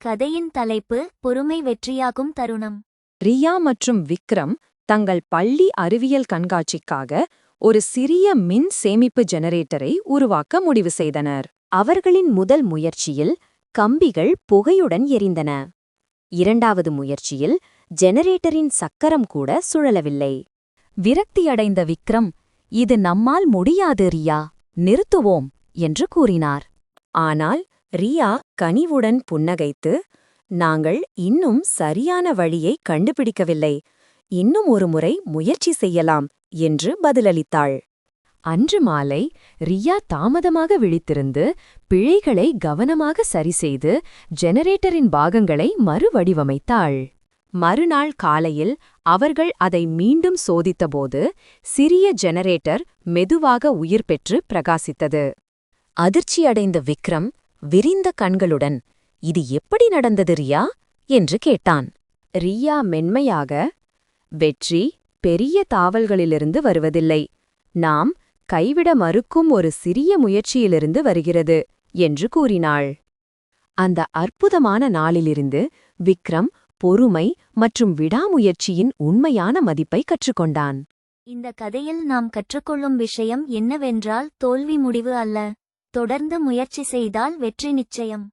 கதையின் தலைப்பு பொறுமை வெற்றியாகும் தருணம். ரியா மற்றும் விக்ரம் தங்கள் பள்ளி அறிவியல் கண்காட்சிக்காக ஒரு சிறிய மின் சேமிப்பு ஜெனரேட்டரை உருவாக்க முடிவு செய்தனர். அவர்களின் முதல் முயற்சியில் கம்பிகள் புகையுடன் எரிந்தன. இரண்டாவது முயற்சியில் ஜெனரேட்டரின் சக்கரம் கூட சுழலவில்லை. விரக்தியடைந்த விக்ரம் இது நம்மால் முடியாது ரியா. நிறுத்துவோம் என்று கூறினார். ஆனால் ரியா கனிவுடன் புன்னகைத்து நாங்கள் இன்னும் சரியான வழியை கண்டுபிடிக்கவில்லை. இன்னும் ஒரு முறை முயற்சி செய்யலாம் என்று பதிலளித்தாள். அன்று மாலை ரியா தாமதமாக விழித்திருந்து பிழைகளை கவனமாக சரிசெய்து ஜெனரேட்டரின் பாகங்களை மறுவடிவமைத்தாள். மறுநாள் காலையில் அவர்கள் அதை மீண்டும் சோதித்தபோது சிறிய ஜெனரேட்டர் மெதுவாக உயிர் பெற்று பிரகாசித்தது. அதிர்ச்சியடைந்த விக்ரம் விரிந்த கண்களுடன் இது எப்படி நடந்தது ரியா? என்று கேட்டான். ரியா மென்மையாக வெற்றி பெரிய தாவல்களிலிருந்து வருவதில்லை. நாம் கைவிட மறுக்கும் ஒரு சிறிய முயற்சியிலிருந்து வருகிறது என்று கூறினாள். அந்த அற்புதமான நாளிலிருந்து விக்ரம் பொறுமை மற்றும் விடாமுயற்சியின் உண்மையான மதிப்பை கற்றுக்கொண்டான். இந்த கதையில் நாம் கற்றுக்கொள்ளும் விஷயம் என்னவென்றால் தோல்வி முடிவு அல்ல. தொடர்ந்து முயற்சி செய்தால் வெற்றி நிச்சயம்.